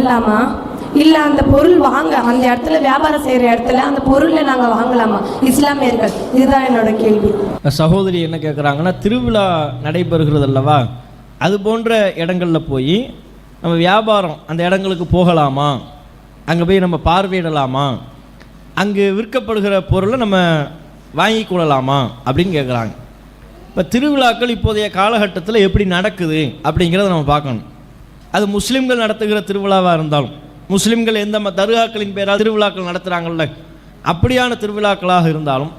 செல்லலாமா இல்லை அந்த பொருள் வாங்க அந்த இடத்துல வியாபாரம் செய்கிற இடத்துல அந்த பொருளை நாங்கள் வாங்கலாமா? இஸ்லாமியர்கள் இதுதான் என்னோட கேள்வி. சகோதரி என்ன கேட்குறாங்கன்னா திருவிழா நடைபெறுகிறது அல்லவா? அது போன்ற இடங்களில் போய் நம்ம வியாபாரம் அந்த இடங்களுக்கு போகலாமா? அங்கே போய் நம்ம பார்வையிடலாமா? அங்கு விற்கப்படுகிற பொருளை நம்ம வாங்கி கொள்ளலாமா? அப்படின்னு கேட்குறாங்க இப்போ திருவிழாக்கள் இப்போதைய காலகட்டத்தில் எப்படி நடக்குது அப்படிங்கிறத நம்ம பார்க்கணும். அது முஸ்லீம்கள் நடத்துகிற திருவிழாவாக இருந்தாலும் முஸ்லீம்கள் எந்த தர்காக்களின் பேரால் திருவிழாக்கள் நடத்துகிறாங்கல்ல அப்படியான திருவிழாக்களாக இருந்தாலும்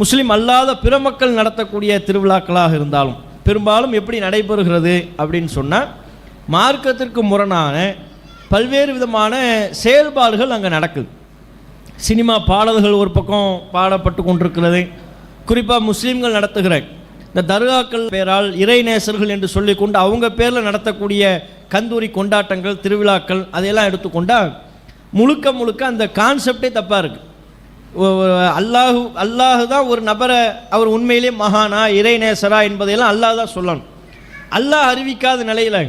முஸ்லீம் அல்லாத பிற மக்கள் நடத்தக்கூடிய திருவிழாக்களாக இருந்தாலும் பெரும்பாலும் எப்படி நடைபெறுகிறது அப்படின்னு சொன்னால் மார்க்கத்திற்கு முரணான பல்வேறு விதமான செயல்பாடுகள் அங்கே நடக்குது. சினிமா பாடல்கள் ஒரு பக்கம் பாடப்பட்டு கொண்டிருக்கிறது. குறிப்பாக முஸ்லீம்கள் நடத்துகிற இந்த தர்காக்கள் பேரால் இறைநேசர்கள் என்று சொல்லிக்கொண்டு அவங்க பேரில் நடத்தக்கூடிய கந்தூரி கொண்டாட்டங்கள் திருவிழாக்கள் அதையெல்லாம் எடுத்துக்கொண்டால் முழுக்க முழுக்க அந்த கான்செப்டே தப்பாக இருக்குது அல்லாஹு அல்லாஹு தான் ஒரு நபரை அவர் உண்மையிலே மகானா இறைநேசரா என்பதையெல்லாம் அல்லாஹ் தான் சொல்லணும். அல்லாஹ் அறிவிக்காத நிலையில்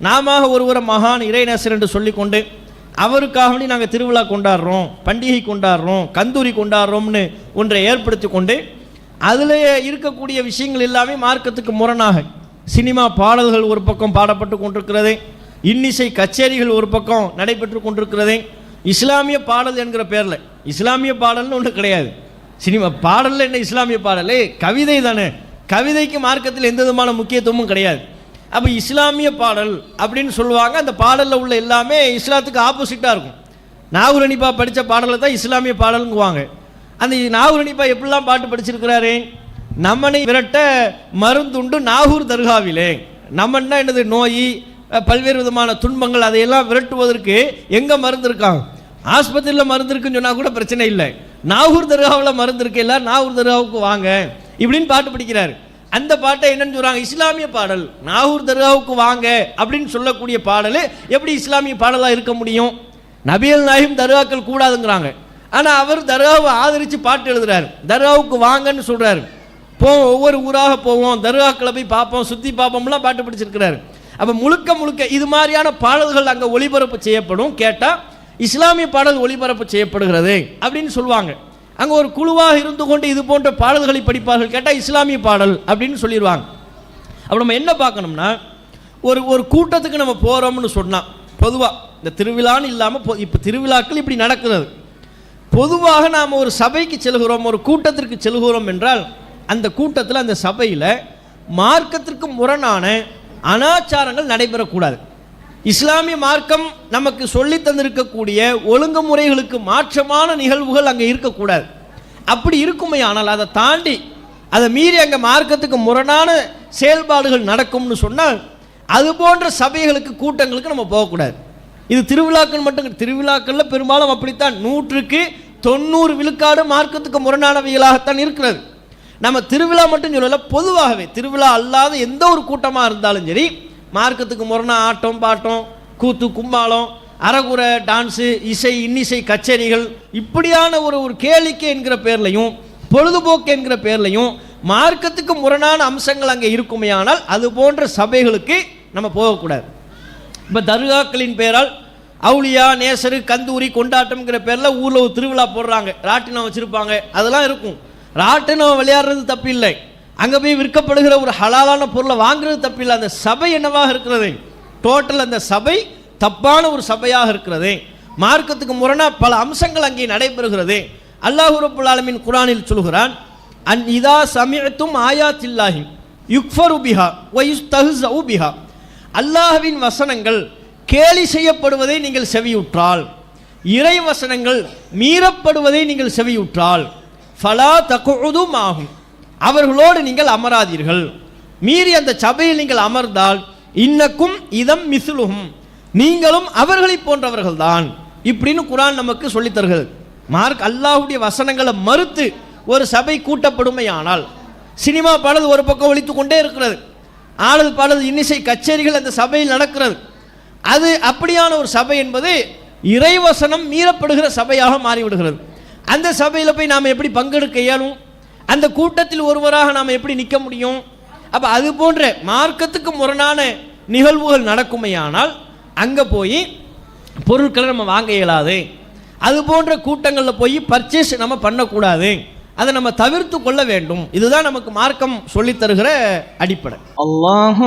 நாம ஒருவரை மகான் இறைநேசர் என்று சொல்லிக்கொண்டு அவருக்காக வேண்டி நாங்கள் திருவிழா கொண்டாடுறோம் பண்டிகை கொண்டாடுறோம் கந்தூரி கொண்டாடுறோம்னு ஒன்றை ஏற்படுத்தி கொண்டு அதில் இருக்கக்கூடிய விஷயங்கள் எல்லாமே மார்க்கத்துக்கு முரணாக சினிமா பாடல்கள் ஒரு பக்கம் பாடப்பட்டு கொண்டிருக்கிறது. இன்னிசை கச்சேரிகள் ஒரு பக்கம் நடைபெற்று கொண்டிருக்கிறது. இஸ்லாமிய பாடல் என்கிற பேரில். இஸ்லாமிய பாடல்னு ஒன்று கிடையாது. சினிமா பாடலில் என்ன இஸ்லாமிய பாடல்? கவிதை தானே. கவிதைக்கு மார்க்கத்தில் எந்த விதமான முக்கியத்துவமும் கிடையாது. அப்போ இஸ்லாமிய பாடல் அப்படின்னு சொல்லுவாங்க. அந்த பாடலில் உள்ள எல்லாமே இஸ்லாத்துக்கு ஆப்போசிட்டாக இருக்கும். நாகூர் படித்த பாடலை தான் இஸ்லாமிய பாடலுங்குவாங்க. அந்த நாகூர் எப்படிலாம் பாட்டு படிச்சிருக்கிறாரு? நம்மனை விரட்ட மருந்துண்டு நாகூர் தர்காவிலே. நம்மன்னா என்னது நோய் பல்வேறு விதமான துன்பங்கள் அதையெல்லாம் விரட்டுவதற்கு எங்கே மருந்து இருக்கான் ஆஸ்பத்திரியில் மருந்து இருக்குன்னு சொன்னால் கூட பிரச்சனை இல்லை. நாகூர் தர்காவில் மருந்து இருக்கு இல்லை நாகூர் தர்காவுக்கு வாங்க இப்படின்னு பாட்டு பிடிக்கிறார். அந்த பாட்டை என்னன்னு சொல்கிறாங்க இஸ்லாமிய பாடல். நாகூர் தர்காவுக்கு வாங்க அப்படின்னு சொல்லக்கூடிய பாடல் எப்படி இஸ்லாமிய பாடலாக இருக்க முடியும்? நபியல் நாயும் தர்காக்கள் கூடாதுங்கிறாங்க. ஆனால் அவர் தர்காவை ஆதரித்து பாட்டு எழுதுறாரு. தர்காவுக்கு வாங்கன்னு சொல்கிறாரு போவோம் ஒவ்வொரு ஊராக போவோம் தர்காக்களை போய் பார்ப்போம் சுற்றி பார்ப்போம்லாம் பாட்டு பிடிச்சிருக்கிறாரு. அப்போ முழுக்க முழுக்க இது மாதிரியான பாடல்கள் அங்கே ஒளிபரப்பு செய்யப்படும். கேட்டால் இஸ்லாமிய பாடல் ஒளிபரப்பு செய்யப்படுகிறது அப்படின்னு சொல்லுவாங்க. அங்கே ஒரு குழுவாக இருந்து கொண்டு இது போன்ற பாடல்களை படிப்பார்கள். கேட்டால் இஸ்லாமிய பாடல் அப்படின்னு சொல்லிடுவாங்க. அப்போ நம்ம என்ன பார்க்கணும்னா ஒரு ஒரு கூட்டத்துக்கு நம்ம போகிறோம்னு சொன்னால் பொதுவாக இந்த திருவிழான்னு இல்லாமல் இப்போ திருவிழாக்கள் இப்படி நடக்கிறது. பொதுவாக நாம் ஒரு சபைக்கு செல்கிறோம் ஒரு கூட்டத்திற்கு செல்கிறோம் என்றால் அந்த கூட்டத்தில் அந்த சபையில் மார்க்கத்திற்கு முரணான அனாச்சாரங்கள் நடைபெறக்கூடாது. இஸ்லாமிய மார்க்கம் நமக்கு சொல்லி தந்திருக்கக்கூடிய ஒழுங்குமுறைகளுக்கு மாற்றமான நிகழ்வுகள் அங்கே இருக்கக்கூடாது. அப்படி இருக்குமே ஆனால் அதை தாண்டி அதை மீறி அங்கே மார்க்கத்துக்கு முரணான செயல்பாடுகள் நடக்கும்னு சொன்னால் அது போன்ற சபைகளுக்கு கூட்டங்களுக்கு நம்ம போகக்கூடாது. இது திருவிழாக்கள் மட்டும் திருவிழாக்களில் பெரும்பாலும் அப்படித்தான். நூற்றுக்கு தொண்ணூறு விழுக்காடு மார்க்கத்துக்கு முரணானவைகளாகத்தான் இருக்கிறது. நம்ம திருவிழா மட்டும் சொல்லலை பொதுவாகவே திருவிழா அல்லாத எந்த ஒரு கூட்டமாக இருந்தாலும் சரி மார்க்கத்துக்கு முரணா ஆட்டம் பாட்டம் கூத்து கும்பாலம் அறகுறை டான்ஸு இசை இன்னிசை கச்சேரிகள் இப்படியான ஒரு ஒரு கேளிக்கை என்கிற பேர்லையும் பொழுதுபோக்கு என்கிற பேர்லையும் மார்க்கத்துக்கு முரணான அம்சங்கள் அங்கே இருக்குமே ஆனால் அது போன்ற சபைகளுக்கு நம்ம போகக்கூடாது. இப்போ தர்காக்களின் பேரால் அவுளியா நேசரு கந்தூரி கொண்டாட்டம்ங்கிற பேரில் ஊரில் ஒரு திருவிழா போடுறாங்க. ராட்டினம் வச்சுருப்பாங்க. அதெல்லாம் இருக்கும். ராட்டினம் விளையாடுறது தப்பில்லை. அங்கே போய் விற்கப்படுகிற ஒரு ஹலாலான பொருளை வாங்குறது தப்பில்லை. அந்த சபை என்னவாக இருக்கிறது? டோட்டல் அந்த சபை தப்பான ஒரு சபையாக இருக்கிறது. மார்க்கத்துக்கு முரணாக பல அம்சங்கள் அங்கே நடைபெறுகிறது. அல்லாஹ் ரப்புல் ஆலமீன் குரானில் சொல்கிறான் அன் இதா சமியத்தும் ஆயாத்தில்லாஹி யுக்ஃபரு பிஹா வயுஸ்தஹ்ஸஉ பிஹா. அல்லாஹுவின் வசனங்கள் கேலி செய்யப்படுவதை நீங்கள் செவியுற்றால் இறை வசனங்கள் மீறப்படுவதை நீங்கள் செவியுற்றால் ஃபலா தகுதும் ஆகும் அவர்களோடு நீங்கள் அமராதீர்கள். மீறி அந்த சபையில் நீங்கள் அமர்ந்தால் இன்னக்கும் இதம் மிசுலுகும் நீங்களும் அவர்களைப் போன்றவர்கள்தான். இப்படின்னு குரான் நமக்கு சொல்லித்தருகிறது. மார்க் அல்லாஹுடைய வசனங்களை மறுத்து ஒரு சபை கூட்டப்படுமையானால் சினிமா பாடல் ஒரு பக்கம் ஒழித்து கொண்டே இருக்கிறது. ஆடல் பாடல் இன்னிசை கச்சேரிகள் அந்த சபையில் நடக்கிறது. அது அப்படியான ஒரு சபை என்பது இறைவசனம் மீறப்படுகிற சபையாக மாறிவிடுகிறது. அந்த சபையில் போய் நாம் எப்படி பங்கெடுக்க இயலும்? அந்த கூட்டத்தில் ஒருவராக நாம் எப்படி நிற்க முடியும்? அப்போ அது போன்ற மார்க்கத்துக்கு முரணான நிகழ்வுகள் நடக்குமையானால் அங்கே போய் பொருட்களை நம்ம வாங்க இயலாது. அது போன்ற கூட்டங்களில் போய் பர்ச்சேஸ் நம்ம பண்ணக்கூடாது. அதை நம்ம தவிர்த்து கொள்ள வேண்டும். இதுதான் நமக்கு மார்க்கம் சொல்லித்தருகிற அடிப்படை. அல்லாஹ்.